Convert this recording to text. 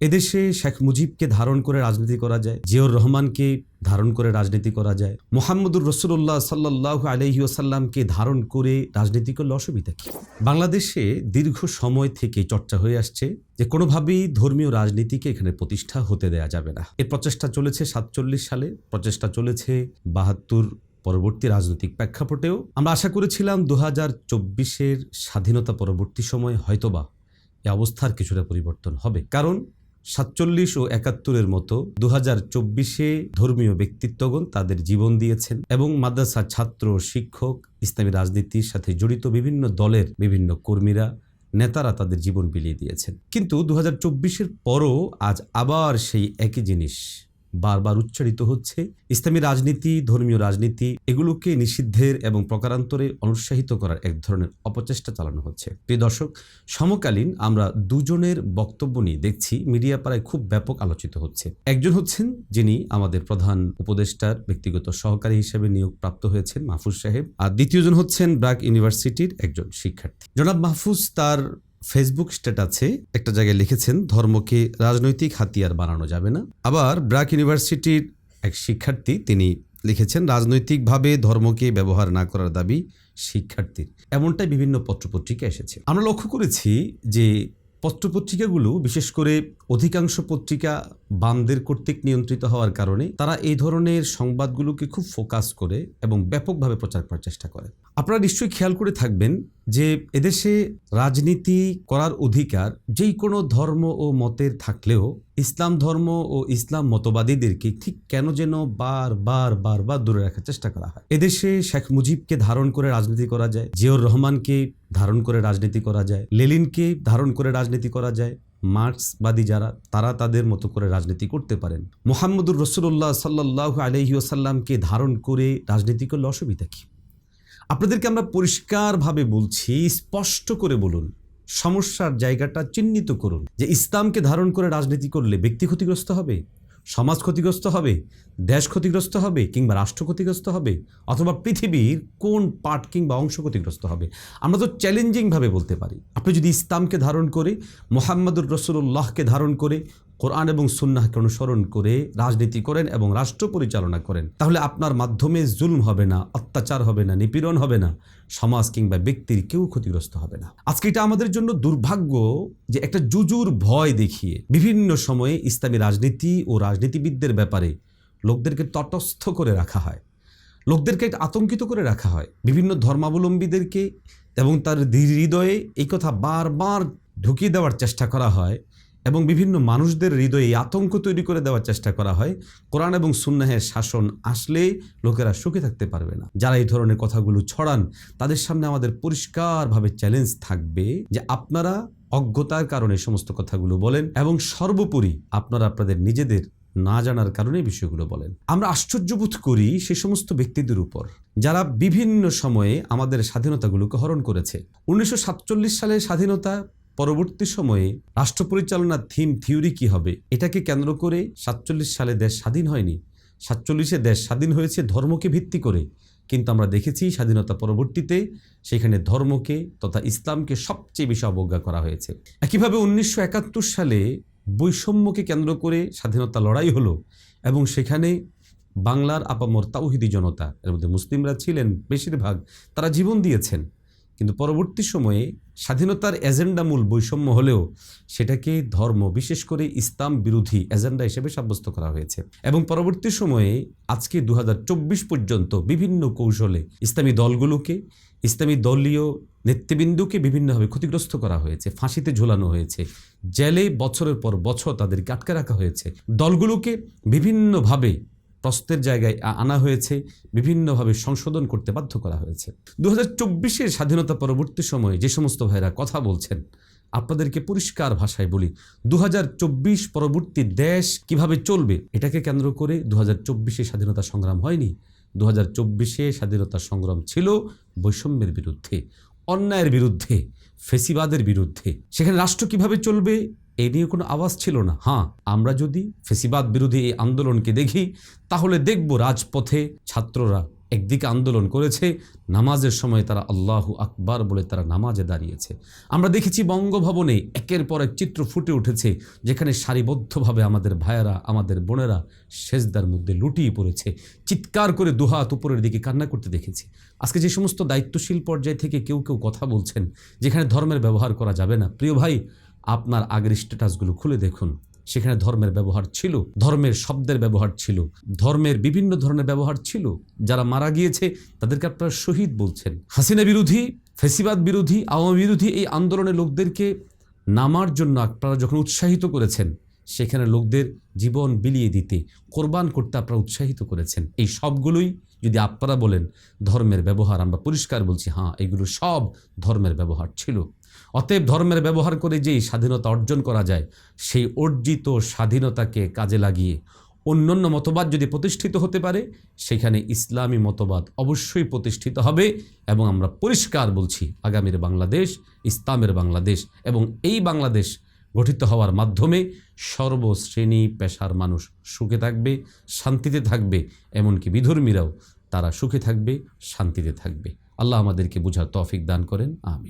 এদেশে শেখ মুজিবকে ধারণ করে রাজনীতি করা যায় জিয়র রহমানকে ধারণ করে রাজনীতি করা যায়। মোহাম্মদুর রসুল্লাহ সাল্লাহ আলহি আসাল্লামকে ধারণ করে রাজনীতি করলে অসুবিধা কি? বাংলাদেশে দীর্ঘ সময় থেকে চর্চা হয়ে আসছে যে কোনোভাবেই ধর্মীয় রাজনীতিকে এখানে প্রতিষ্ঠা হতে দেয়া যাবে না। এর প্রচেষ্টা চলেছে সাতচল্লিশ সালে, প্রচেষ্টা চলেছে বাহাত্তর পরবর্তী রাজনৈতিক প্রেক্ষাপটেও। আমরা আশা করেছিলাম দু হাজার চব্বিশের স্বাধীনতা পরবর্তী সময় হয়তোবা এই অবস্থার কিছুটা পরিবর্তন হবে। কারণ সাতচল্লিশ ও একাত্তরের মতো দু হাজার চব্বিশে ধর্মীয় ব্যক্তিত্বগণ তাদের জীবন দিয়েছেন এবং মাদ্রাসা ছাত্র শিক্ষক, ইসলামী রাজনীতির সাথে জড়িত বিভিন্ন দলের বিভিন্ন কর্মীরা, নেতারা তাদের জীবন বিলিয়ে দিয়েছেন। কিন্তু দু হাজার পরও আজ আবার সেই একই জিনিস। বারবার উচ্চারিত হচ্ছে। ইসলামী রাজনীতি, ধর্মীয় রাজনীতি এগুলোকে নিষিদ্ধের এবং প্রকারান্তরে অনুৎসাহিত করার এক ধরনের অপচেষ্টা চালানো হচ্ছে। প্রিয় দর্শক, সমকালীন আমরা দুজনের বক্তব্য নিয়ে দেখছি মিডিয়া পাড়ায় খুব ব্যাপক আলোচিত হচ্ছে। একজন হচ্ছেন যিনি আমাদের প্রধান উপদেষ্টার ব্যক্তিগত সহকারী হিসেবে নিয়োগ প্রাপ্ত হয়েছেন, মাহফুজ সাহেব। আর দ্বিতীয়জন হচ্ছেন ব্রাক ইউনিভার্সিটির একজন শিক্ষার্থী। জনাব মাহফুজ, তার ফেসবুক স্ট্যাটাসে একটা জায়গায় লিখেছেন, ধর্মকে রাজনৈতিক হাতিয়ার বানানো যাবে না। আবার ব্র্যাক ইউনিভার্সিটির এক শিক্ষার্থী তিনি লিখেছেন, রাজনৈতিকভাবে ধর্মকে ব্যবহার না করার দাবি শিক্ষার্থীর। এমনটাই বিভিন্ন পত্রপত্রিকা এসেছে। আমরা লক্ষ্য করেছি যে পত্রপত্রিকাগুলো, বিশেষ করে অধিকাংশ পত্রিকা বামদের কর্তৃক নিয়ন্ত্রিত হওয়ার কারণে তারা এই ধরনের সংবাদগুলোকে খুব ফোকাস করে এবং ব্যাপকভাবে প্রচার করার চেষ্টা করে। আপনারা নিশ্চয়ই খেয়াল করে থাকবেন যে এদেশে রাজনীতি করার অধিকার যেই কোনো ধর্ম ও মতের থাকলেও ইসলাম ধর্ম ও ইসলাম মতবাদীদেরকে ঠিক কেন যেন বার বার বার বার দূরে রাখার চেষ্টা করা হয়। এদেশে শেখ মুজিবকে ধারণ করে রাজনীতি করা যায় জিয়র রহমানকে ধারণ করে রাজনীতি করা যায় লেলিনকে ধারণ করে রাজনীতি করা যায় মার্ক্সবাদী যারা, তারা তাদের মতো করে রাজনীতি করতে পারেন। মোহাম্মদুর রসুল্লাহ সাল্লাহ আলহি আসাল্লামকে ধারণ করে রাজনীতি করলে অসুবিধা কী? আপনাদেরকে আমরা পরিষ্কারভাবে বলছি, স্পষ্ট করে বলুন, সমস্যার জায়গাটা চিহ্নিত করুন যে ইসলামকে ধারণ করে রাজনীতি করলে ব্যক্তি ক্ষতিগ্রস্ত হবে? সমাজ ক্ষতিগ্রস্ত হবে, দেশ ক্ষতিগ্রস্ত হবে কিংবা রাষ্ট্র ক্ষতিগ্রস্ত হবে অথবা পৃথিবীর কোন পার্ট কিংবা অংশ ক্ষতিগ্রস্ত হবে। আমরা তো চ্যালেঞ্জিংভাবে বলতে পারি। আপনি যদি ইসলামকে ধারণ করে, মোহাম্মদুর রসুল্লাহকে ধারণ করে কোরআন এবং সুন্নাহকে অনুসরণ করে রাজনীতি করেন এবং রাষ্ট্র পরিচালনা করেন। তাহলে আপনার মাধ্যমে জুলম হবে না, অত্যাচার হবে না, নিপীড়ন হবে না, সমাজ কিংবা ব্যক্তির কেউ ক্ষতিগ্রস্ত হবে না। আজকে এটা আমাদের জন্য দুর্ভাগ্য যে একটা জুজুর ভয় দেখিয়ে বিভিন্ন সময়ে ইসলামী রাজনীতি ও রাজনীতিবিদদের ব্যাপারে লোকদেরকে তটস্থ করে রাখা হয়। লোকদেরকে আতঙ্কিত করে রাখা হয়। বিভিন্ন ধর্মাবলম্বীদেরকে এবং তার হৃদয়ে এই কথা বারবার ঢুকিয়ে দেওয়ার চেষ্টা করা হয় এবং বিভিন্ন মানুষদের হৃদয়ে আতঙ্ক তৈরি করে দেওয়ার চেষ্টা করা হয়। কোরআন এবং সুন্নাহের শাসন আসলে লোকেরা সুখে থাকতে পারবে না। যারা এই ধরনের কথাগুলো ছড়ান, তাদের সামনে আমাদের পরিষ্কারভাবে চ্যালেঞ্জ থাকবে যে আপনারা অজ্ঞতার কারণে সমস্ত কথাগুলো বলেন এবং সর্বোপরি আপনারা আপনাদের নিজেদের না জানার কারণে বিষয়গুলো বলেন। আমরা আশ্চর্যবোধ করি সে সমস্ত ব্যক্তিদের উপর। যারা বিভিন্ন সময়ে আমাদের স্বাধীনতাগুলোকে হরণ করেছে। উনিশশো সাতচল্লিশ সালে স্বাধীনতা পরবর্তী সময়ে রাষ্ট্র পরিচালনার থিম থিওরি কি হবে? এটাকে কেন্দ্র করে সাতচল্লিশ সালে দেশ স্বাধীন হয়নি। সাতচল্লিশে দেশ স্বাধীন হয়েছে ধর্মকে ভিত্তি করে। কিন্তু আমরা দেখেছি স্বাধীনতা পরবর্তীতে সেখানে ধর্মকে তথা ইসলামকে সবচেয়ে বেশি অবজ্ঞা করা হয়েছে। একইভাবে উনিশশো একাত্তর সালে বৈষম্যকে কেন্দ্র করে স্বাধীনতা লড়াই হলো এবং সেখানে বাংলার আপামর তাওহিদি জনতা, এর মধ্যে মুসলিমরা ছিলেন, বেশিরভাগ, তারা জীবন দিয়েছেন। কিন্তু পরবর্তী সময়ে স্বাধীনতার এজেন্ডা মূল বৈষম্য হলেও সেটাকে ধর্ম, বিশেষ করে ইসলাম বিরোধী এজেন্ডা হিসেবে সাব্যস্ত করা হয়েছে। এবং পরবর্তী সময়ে আজকে দু হাজার চব্বিশ পর্যন্ত বিভিন্ন কৌশলে ইসলামী দলগুলোকে, ইসলামী দলীয় নেতৃবৃন্দুকে বিভিন্নভাবে ক্ষতিগ্রস্ত করা হয়েছে, ফাঁসিতে ঝোলানো হয়েছে, জেলে বছরের পর বছর তাদেরকে আটকে রাখা হয়েছে। দলগুলোকে বিভিন্নভাবে প্রস্তের জায়গায় আনা হয়েছে, বিভিন্নভাবে সংশোধন করতে বাধ্য করা হয়েছে। দু হাজার স্বাধীনতা পরবর্তী সময়ে যে সমস্ত ভাইরা কথা বলছেন, আপনাদেরকে পরিষ্কার ভাষায় বলি দু হাজার চব্বিশ পরবর্তী দেশ কীভাবে চলবে, এটাকে কেন্দ্র করে দু হাজার স্বাধীনতা সংগ্রাম হয়নি। দু হাজার স্বাধীনতা সংগ্রাম ছিল বৈষম্যের বিরুদ্ধে, অন্যায়ের বিরুদ্ধে, ফেসিবাদের বিরুদ্ধে। সেখানে রাষ্ট্র কীভাবে চলবে এই নিয়ে কোনো আওয়াজ ছিল না। হ্যাঁ আমরা যদি ফেসিবাদ বিরোধী এই আন্দোলনকে দেখি, তাহলে দেখব রাজপথে ছাত্ররা একদিকে আন্দোলন করেছে, নামাজের সময় তারা আল্লাহু আকবার বলে তারা নামাজে দাঁড়িয়েছে। আমরা দেখেছি বঙ্গভবনে একের পর এক চিত্র ফুটে উঠেছে, যেখানে সারিবদ্ধভাবে আমাদের ভাইয়েরা, আমাদের বোনেরা সেজদার মধ্যে লুটিয়ে পড়েছে। চিৎকার করে দুহাত উপরের দিকে কান্না করতে দেখেছি। আজকে যে সমস্ত দায়িত্বশীল পর্যায় থেকে কেউ কেউ কথা বলছেন, যেখানে ধর্মের ব্যবহার করা যাবে না। প্রিয় ভাই আপনার আগের স্ট্যাটাসগুলো খুলে দেখুন। সেখানে ধর্মের ব্যবহার ছিল, ধর্মের শব্দের ব্যবহার ছিল, ধর্মের বিভিন্ন ধরনের ব্যবহার ছিল। যারা মারা গিয়েছে, তাদেরকে আপনারা শহীদ বলছেন। হাসিনা বিরোধী, ফেসিবাদ বিরোধী, আওয়ামী বিরোধী এই আন্দোলনে লোকদেরকে নামার জন্য আপনারা যখন উৎসাহিত করেছেন, সেখানে লোকদের জীবন বিলিয়ে দিতে, কোরবান করতে আপনারা উৎসাহিত করেছেন। এই সবগুলোই যদি আপনারা বলেন, ধর্মের ব্যবহার, আমরা পরিষ্কার বলছি হ্যাঁ এগুলো সব ধর্মের ব্যবহার ছিল। অতএব ধর্মের ব্যবহার করে যেই স্বাধীনতা অর্জন করা যায়, সেই অর্জিত স্বাধীনতাকে কাজে লাগিয়ে অন্যান্য মতবাদ যদি প্রতিষ্ঠিত হতে পারে, সেখানে ইসলামী মতবাদ অবশ্যই প্রতিষ্ঠিত হবে এবং আমরা পরিষ্কার বলছি আগামীর বাংলাদেশ, ইসলামের বাংলাদেশ এবং এই বাংলাদেশ গঠিত হওয়ার মাধ্যমে সর্বশ্রেণী পেশার মানুষ সুখে থাকবে, শান্তিতে থাকবে, এমনকি বিধর্মীরাও তারা সুখে থাকবে, শান্তিতে থাকবে। আল্লাহ আমাদেরকে বুঝার তফিক দান করেন, আমিন।